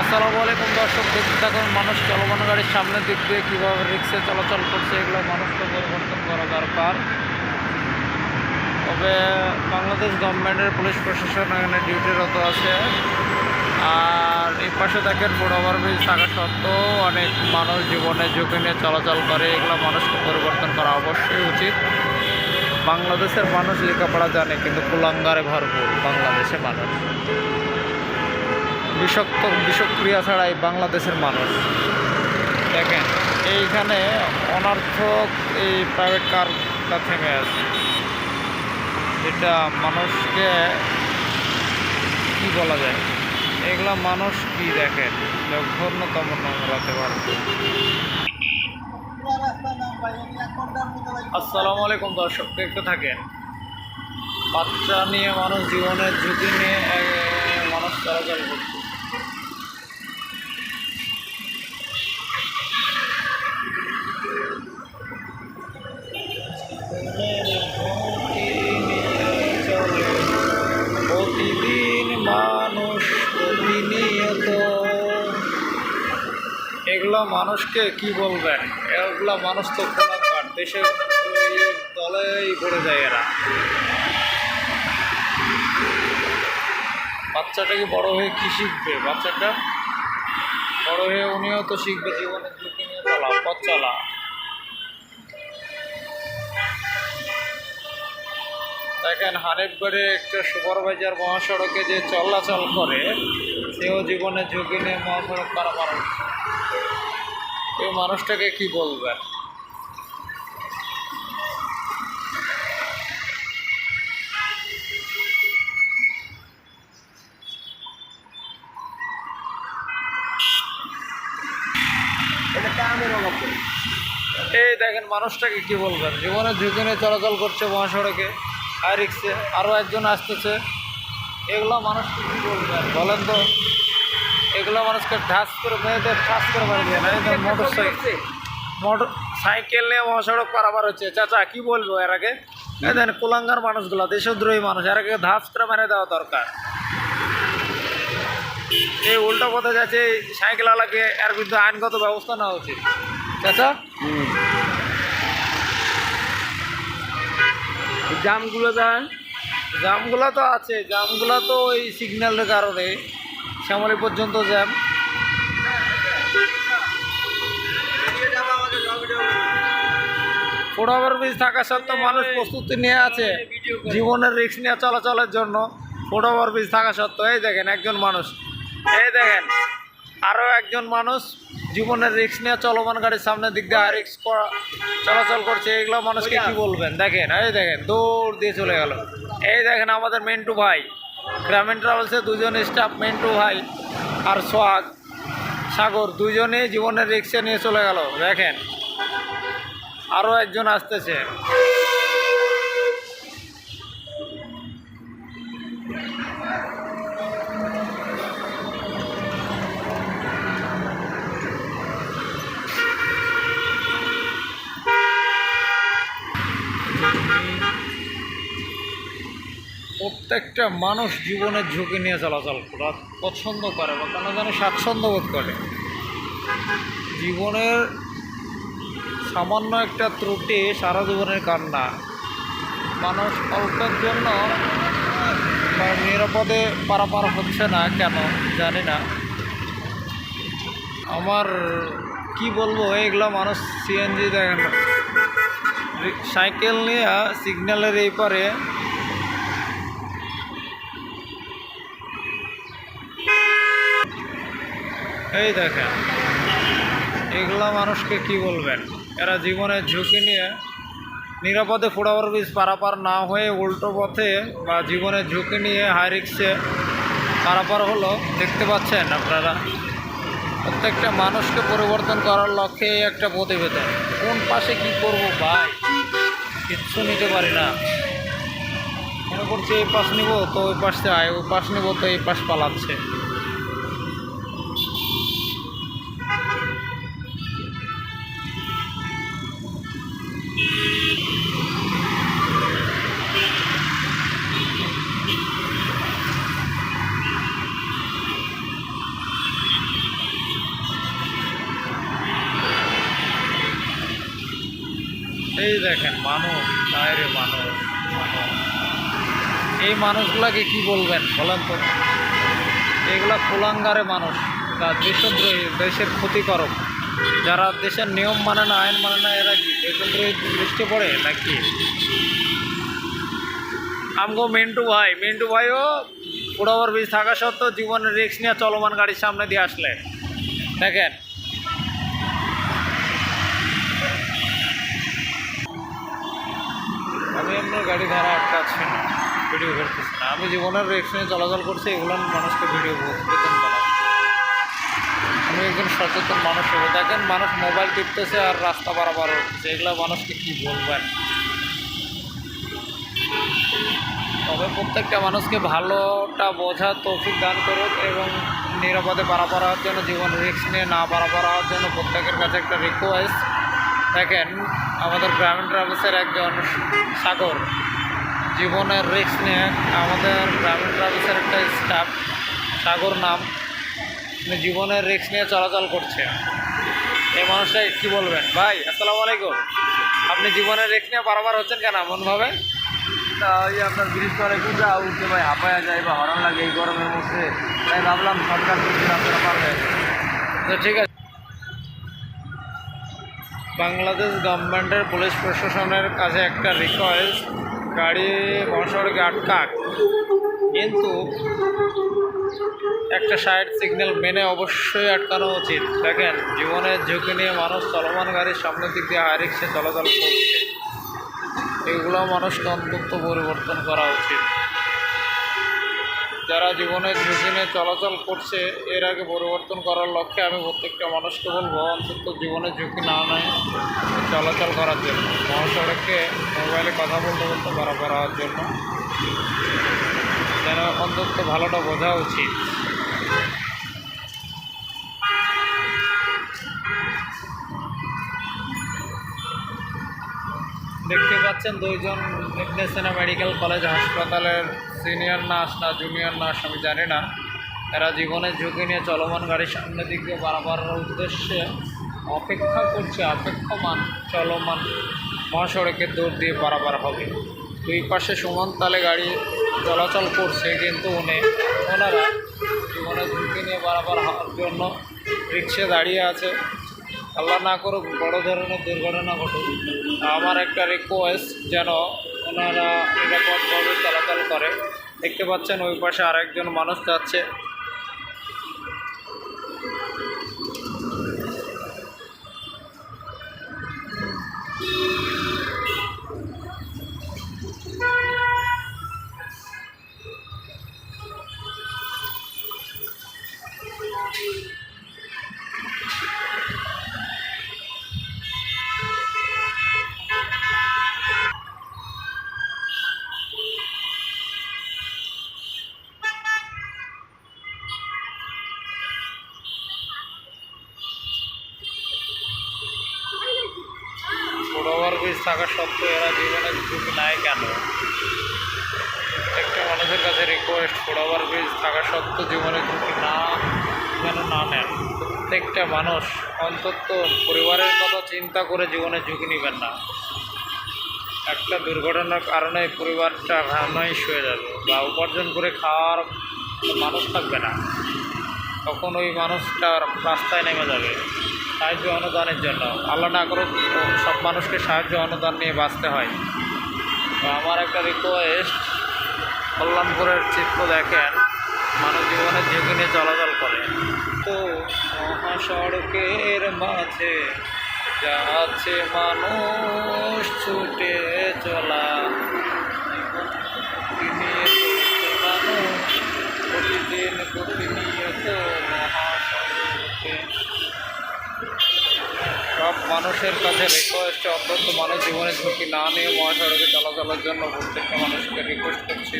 আসসালামু আলাইকুম দর্শক, দেখতে থাকুন মানুষ চলমান গাড়ির সামনের দিক দিয়ে কীভাবে রিক্সে চলাচল করছে, এগুলো মানুষকে পরিবর্তন করা দরকার। তবে বাংলাদেশ গভর্নমেন্টের পুলিশ প্রশাসন এখানে ডিউটিরত আছে। আর এই পাশে দেখেন বড় ব্রিজ থাকা সত্ত্বেও অনেক মানুষ জীবনে ঝুঁকি নিয়ে চলাচল করে, এগুলো মানুষকে পরিবর্তন করা অবশ্যই উচিত। বাংলাদেশের মানুষ লেখাপড়া জানে, কিন্তু কুলাঙ্গারে ভরপুর বাংলাদেশে মানুষ। বিষাক্ত বিষক্রিয়া ছাড়াই বাংলাদেশের মানুষ। দেখেন, এইখানে অনার্থক এই প্রাইভেট কারটা থেমে আছে। যেটা মানুষকে কি বলা যায়? এগুলা মানুষ কি দেখেন? জঘন্যতম নোংরাতে পারবে আসসালামু আলাইকুম দর্শক, দেখতে থাকেন। বাচ্চা নিয়ে মানুষ জীবনের ঝুঁকি নিয়ে মানুষ চলাচল করছে। এগুলো মানুষকে কি বলবেন এগুলো মানুষ তো খোলাকার দেশের দলেই পড়ে যায় এরা। বাচ্চাটা কি বড় হয়ে কি শিখবে? বাচ্চাটা বড় হয়ে উনিও তো শিখবে জীবনের ঝুঁকি নিয়ে চলা পথ চলা। দেখেন, হানিফগড়ে একটা সুপারভাইজার মহাসড়কে যে চলাচল করে, সেও জীবনে ঝুঁকি নিয়ে মহাসড়ক পারাপার। এই মানুষটাকে কি বলবেন এই দেখেন মানুষটাকে কি বলবেন জীবনের ঝুঁকি চলাচল করছে মহাসড়কে আর রিক্সে আরও একজন আসতেছে। এগুলো মানুষকে কী বলবেন বলেন তো। এগুলো মানুষকে ঢাস করে মেয়েদের ঠাস করে মারি দিয়ে মোটর সাইকেল। মোটর সাইকেল নিয়ে মহাসড়ক পারাপার হচ্ছে। চাচা কি বলব এর আগে? দেখেন কুলাঙ্গার মানুষগুলো দেশদ্রোহী মানুষ এর আগে ধাস করে মেরে দেওয়া দরকার। এই উল্টো পথে যাচ্ছে এই সাইকেলওয়ালাকে এর বিরুদ্ধে আইনগত ব্যবস্থা নেওয়া উচিত। চাচা? জামগুলো দেন। জামগুলো তো আছে জামগুলো তো ওই সিগন্যালের কারণে শ্যামলি পর্যন্ত জ্যাম। ফুট ওভার ব্রিজ থাকা সত্ত্বেও মানুষ প্রস্তুতি নিয়ে আছে, জীবনের রিস্ক নিয়ে চলাচলের জন্য। ওভার ব্রিজ থাকা সত্ত্বেও, এই দেখেন একজন মানুষ, এই দেখেন আরও একজন মানুষ জীবনের রিস্ক নিয়ে চলমান গাড়ির সামনের দিক দিয়ে রিক্স চলাচল করছে, এগুলো মানুষকে কি বলবেন? দেখেন, এই দেখেন, দৌড় দিয়ে চলে গেল। এই দেখেন আমাদের মেন্টু ভাই। গ্রামীণ ট্রাভেলসে দুজন স্টাফ মেন্টু ভাই আর সোহাগ। সাগর দুজনে জীবনের রিক্সা নিয়ে চলে গেল। দেখেন আরও একজন আসতেছে। প্রত্যেকটা মানুষ জীবনের ঝুঁকি নিয়ে চলাচল করা পছন্দ করে বা কেন জানি স্বাচ্ছন্দ্য বোধ করে। জীবনের সামান্য একটা ত্রুটি সারা জীবনের কান্না। মানুষ অল্পের জন্য নিরাপদে পারাপার হচ্ছে না কেন জানি না। আমার কি বলব, এগুলো মানুষ সিএনজি দেখেন সাইকেল নিয়ে সিগন্যালের এই পারে এই দেখেন, এগুলা মানুষকে কি বলবেন? এরা জীবনের ঝুঁকি নিয়ে নিরাপদে ফুটাবার ব্রিজ পারাপার না হয়ে উল্টো পথে বা জীবনের ঝুঁকি নিয়ে হাই রিক্সে পারাপার হলো, দেখতে পাচ্ছেন আপনারা? প্রত্যেকটা মানুষকে পরিবর্তন করার লক্ষ্যে একটা প্রতিবেদন। কোন পাশে কি করব ভাই? কিচ্ছু নিতে পারি না। মনে করছি এই পাশ নিব, তো ওই পাশ আয় ওই পাশ নিব, তো এই পাশ পালাচ্ছে। এই দেখেন, মানুষ বাইরে মানুষ এই মানুষগুলাকে কি বলবেন, বলেন তো? এগুলা কুলাঙ্গারে মানুষ যা দেশদ্রোহী দেশের ক্ষতিকারক। যারা দেশের নিয়ম মানে না, আইন মানে না, এরা কি দেশদ্রোহী দৃষ্টি পড়ে নাকি? আমগো মিন্টু ভাই, মিন্টু ভাইও পুরোবার বীজ থাকা সত্ত্বেও জীবনের রিক্স নিয়ে চলমান গাড়ির সামনে দিয়ে আসলে। দেখেন আপনার গাড়ি ধারা আটকাচ্ছি না ভিডিও করতেছি না আমি জীবনের রিক্স নিয়ে চলাচল করছি, এগুলো মানুষকে ভিডিও প্রতিদিন বানাবো আমি একজন সচেতন মানুষ হব। দেখেন মানুষ মোবাইল টিপতেছে আর রাস্তা পারাপার হচ্ছে। এগুলো মানুষকে কি বলবেন তবে প্রত্যেকটা মানুষকে ভালোটা বোঝার তৌফিক দান করুক এবং নিরাপদে পারাপার হওয়ার জন্য, জীবন রিস্ক নিয়ে না পারাপার হওয়ার জন্য প্রত্যেকের কাছে একটা রিকোয়েস্ট দেখেন আমাদের গ্রামীণ ট্রাভেলসের একজন সাগর। জীবনের রিস্ক নিয়ে আমাদের গ্রামীণ ট্রাভেলসের একটা স্টাফ সাগর নাম জীবনের রিস্ক নিয়ে চলাচল করছে। এই মানুষটা কি বলবেন? ভাই আসসালামু আলাইকুম। আপনি জীবনের রিস্ক নিয়ে বারবার হচ্ছেন কেন এমনভাবে? তা ওই আপনার ব্রিজ করে যা উঠতে ভাই হাঁপায়া যায় বা হরণ লাগে এই গরমের মধ্যে। তাই ভাবলাম সরকার আপনারা তো ঠিক আছে। বাংলাদেশ গভর্নমেন্টের পুলিশ প্রশাসনের কাছে একটা রিকোয়েস্ট গাড়ি মহাসড়কে আটকাক কিন্তু একটা সাইড সিগন্যাল মেনে অবশ্যই আটকানো উচিত। দেখেন, জীবনের ঝুঁকি নিয়ে মানুষ চলমান গাড়ির সামনের দিক দিয়ে হাই রিক্সে চলাচল করছে। এগুলো মানুষকে অন্তত পরিবর্তন করা উচিত। যারা জীবনের ঝুঁকি নিয়ে চলাচল করছে, এর আগে পরিবর্তন করার লক্ষ্যে আমি প্রত্যেকটা মানুষকে বলব, অন্তত জীবনের ঝুঁকি না নেয় চলাচল করার জন্য। মহাসড়কে মোবাইলে কথা বলতে বলতে পারাপার হওয়ার জন্য। যেন অন্তত ভালোটা বোঝা উচিত। দেখতে পাচ্ছেন দুইজন নিকনেসেনা মেডিকেল কলেজ হাসপাতালের সিনিয়র নার্স না, জুনিয়র নার্স আমি জানি না। এরা জীবনের ঝুঁকি নিয়ে চলমান গাড়ির সামনের দিক দিয়ে পারাপার উদ্দেশ্যে অপেক্ষা করছে, অপেক্ষমান, চলমান মহাসড়কের দৌড় দিয়ে পারাপার হবে দুই পাশে সমান তালে গাড়ি চলাচল করছে, কিন্তু উনি, ওনারা জীবনের ঝুঁকি নিয়ে পারাপার হওয়ার জন্য রিক্সে দাঁড়িয়ে আছে। আল্লাহ না করুক, বড় ধরনের দুর্ঘটনা ঘটুক। আমার একটা রিকোয়েস্ট যেন ওনারা নিরাপদভাবে চলাচল করে দেখতে পাচ্ছেন ওই পাশে আরেকজন মানুষ যাচ্ছে। থাকা সত্ত্বেও এরা জীবনের ঝুঁকি নেয় কেন? প্রত্যেকটা মানুষের কাছে রিকোয়েস্ট ফোড়াবার ব্রিজ থাকা সত্ত্বেও জীবনে ঝুঁকি না কেন না নেন, প্রত্যেকটা মানুষ অন্তত পরিবারের কথা চিন্তা করে জীবনে ঝুঁকি নেবেন না। একটা দুর্ঘটনার কারণে পরিবারটা ঘানাইশ হয়ে যাবে বা উপার্জন করে খাওয়ার মানুষ থাকবে না। তখন ওই মানুষটা রাস্তায় নেমে যাবে। সাহায্য অনুদানের জন্য। আল্লাহ না করুক, সব মানুষকে সাহায্য অনুদান নিয়ে বাঁচতে হয়। তো আমার একটা রিকোয়েস্ট কল্যাণপুরের চিত্র দেখেন মানুষ জীবনের ঝুঁকি নিয়ে চলাচল করে। তো মহাসড়কের মাঝে যাচ্ছে মানুষ ছুটে চলা। মানুষের কাছে রিকোয়েস্ট অন্তত মানুষ জীবনের ঝুঁকি না নিয়ে মহাসড়কে চলাচলের জন্য প্রত্যেকটা মানুষকে রিকোয়েস্ট করছি।